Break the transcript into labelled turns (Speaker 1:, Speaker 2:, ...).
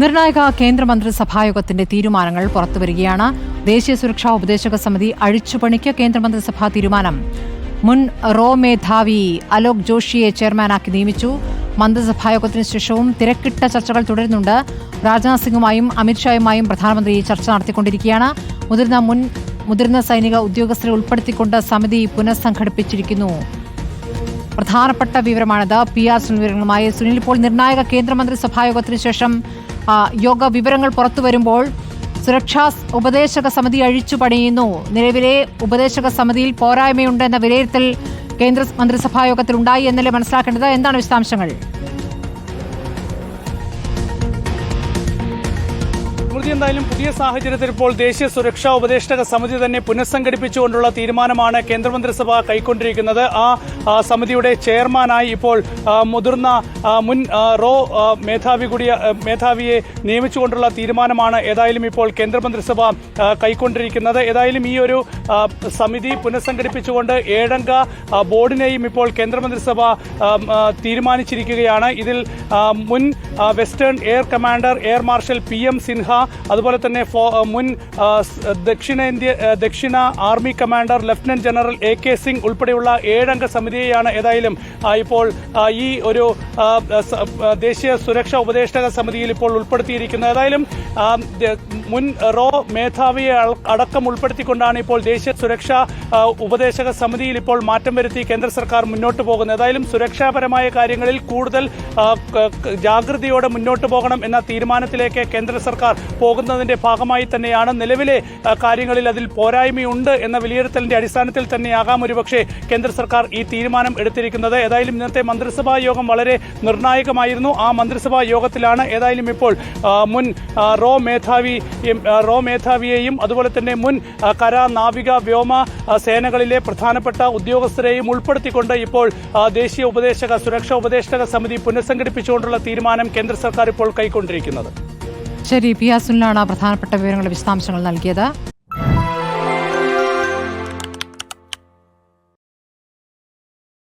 Speaker 1: നിർണായക കേന്ദ്രമന്ത്രിസഭായോഗത്തിന്റെ തീരുമാനങ്ങൾ പുറത്തുവരികയാണ്. ദേശീയ സുരക്ഷാ ഉപദേശക സമിതി അഴിച്ചുപണിക്ക് കേന്ദ്രമന്ത്രിസഭാ തീരുമാനം. മുൻ റോ മേധാവി അലോക് ജോഷിയെ ചെയർമാനാക്കി നിയമിച്ചു. മന്ത്രിസഭായോഗത്തിന് ശേഷവും തിരക്കിട്ട ചർച്ചകൾ തുടരുന്നുണ്ട്. രാജ്നാഥ് സിംഗുമായും അമിത്ഷായുമായും പ്രധാനമന്ത്രി ചർച്ച നടത്തിക്കൊണ്ടിരിക്കുകയാണ്. മുതിർന്ന മുൻ മുതിർന്ന സൈനിക ഉദ്യോഗസ്ഥരെ ഉൾപ്പെടുത്തിക്കൊണ്ട് സമിതി പുനഃസംഘടിപ്പിച്ചിരിക്കുന്നു. പ്രധാനപ്പെട്ട വിവരമാണിത്. പി ആർ സുനിൽ വിവരങ്ങളുമായി സുനിൽ ഇപ്പോൾ നിർണായക കേന്ദ്രമന്ത്രിസഭായോഗത്തിന് ശേഷം യോഗ വിവരങ്ങൾ പുറത്തു വരുമ്പോൾ സുരക്ഷാ ഉപദേശക സമിതി അഴിച്ചു പണിയുന്നു. നിലവിലെ ഉപദേശക സമിതിയിൽ പോരായ്മയുണ്ട് എന്ന വിലയിരുത്തൽ കേന്ദ്ര മന്ത്രിസഭാ യോഗത്തിൽ ഉണ്ടായി എന്നല്ലേ മനസ്സിലാക്കേണ്ടത്? എന്താണ് വിശദാംശങ്ങൾ?
Speaker 2: എന്തായാലും പുതിയ സാഹചര്യത്തിൽ ഇപ്പോൾ ദേശീയ സുരക്ഷാ ഉപദേഷ്ടക സമിതി തന്നെ പുനഃസംഘടിപ്പിച്ചുകൊണ്ടുള്ള തീരുമാനമാണ് കേന്ദ്രമന്ത്രിസഭ കൈക്കൊണ്ടിരിക്കുന്നത്. ആ, സമിതിയുടെ ചെയർമാനായി ഇപ്പോൾ മുതിർന്ന മുൻ റോ മേധാവി കൂടിയ മേധാവിയെ നിയമിച്ചുകൊണ്ടുള്ള തീരുമാനമാണ് ഏതായാലും ഇപ്പോൾ കേന്ദ്രമന്ത്രിസഭ കൈക്കൊണ്ടിരിക്കുന്നത്. ഏതായാലും ഈ ഒരു സമിതി പുനഃസംഘടിപ്പിച്ചുകൊണ്ട് ഏഴംഗ ബോർഡിനെയും ഇപ്പോൾ കേന്ദ്രമന്ത്രിസഭ തീരുമാനിച്ചിരിക്കുകയാണ്. ഇതിൽ മുൻ western air commander air marshal P M Sinha അതുപോലെ തന്നെ മുൻ ദക്ഷിണേന്ത്യ ദക്ഷിണ army commander lieutenant general A K Singh ഉൾപ്പെടെയുള്ള ഏഴംഗ സമിതിയെയാണ് ഏതായാലും ഇപ്പോൾ ഈ ഒരു ദേശീയ സുരക്ഷാ ഉപദേഷ്ടക സമിതിയിൽ ഇപ്പോൾ ഉൾപ്പെടുത്തിയിരിക്കുന്നത്. ഏതായാലും മുൻ റോ മേധാവിയെ അടക്കം ഉൾപ്പെടുത്തിക്കൊണ്ടാണ് ഇപ്പോൾ ദേശീയ സുരക്ഷാ ഉപദേശക സമിതിയിൽ ഇപ്പോൾ മാറ്റം വരുത്തി കേന്ദ്ര സർക്കാർ മുന്നോട്ട് പോകുന്നത്. ഏതായാലും സുരക്ഷാപരമായ കാര്യങ്ങളിൽ കൂടുതൽ ജാഗ്രതയോടെ മുന്നോട്ട് പോകണം എന്ന തീരുമാനത്തിലേക്ക് കേന്ദ്ര സർക്കാർ പോകുന്നതിന്റെ ഭാഗമായി തന്നെയാണ്. നിലവിലെ കാര്യങ്ങളിൽ അതിൽ പോരായ്മയുണ്ട് എന്ന വിലയിരുത്തലിന്റെ അടിസ്ഥാനത്തിൽ തന്നെയാകാം ഒരുപക്ഷെ കേന്ദ്ര സർക്കാർ ഈ തീരുമാനം എടുത്തിരിക്കുന്നത്. ഏതായാലും ഇന്നത്തെ മന്ത്രിസഭാ യോഗം വളരെ നിർണായകമായിരുന്നു. ആ മന്ത്രിസഭാ യോഗത്തിലാണ് ഏതായാലും ഇപ്പോൾ മുൻ റോ മേധാവി റോ മേധാവിയെയും അതുപോലെ തന്നെ മുൻ കര നാവിക വ്യോമ സേനകളിലെ പ്രധാനപ്പെട്ട ഉദ്യോഗസ്ഥരെയും ഉൾപ്പെടുത്തിക്കൊണ്ട് ഇപ്പോൾ ദേശീയ ഉപദേശക സുരക്ഷാ ഉപദേശക സമിതി പുനഃസംഘടിപ്പിച്ചുകൊണ്ടുള്ള തീരുമാനം കേന്ദ്ര സർക്കാർ ഇപ്പോൾ കൈക്കൊണ്ടിരിക്കുന്നത്.
Speaker 1: ശരി പി അസുലിനാണ് പ്രധാനപ്പെട്ട വിവരങ്ങളുടെ വിശദാംശങ്ങൾ നൽകിയത്.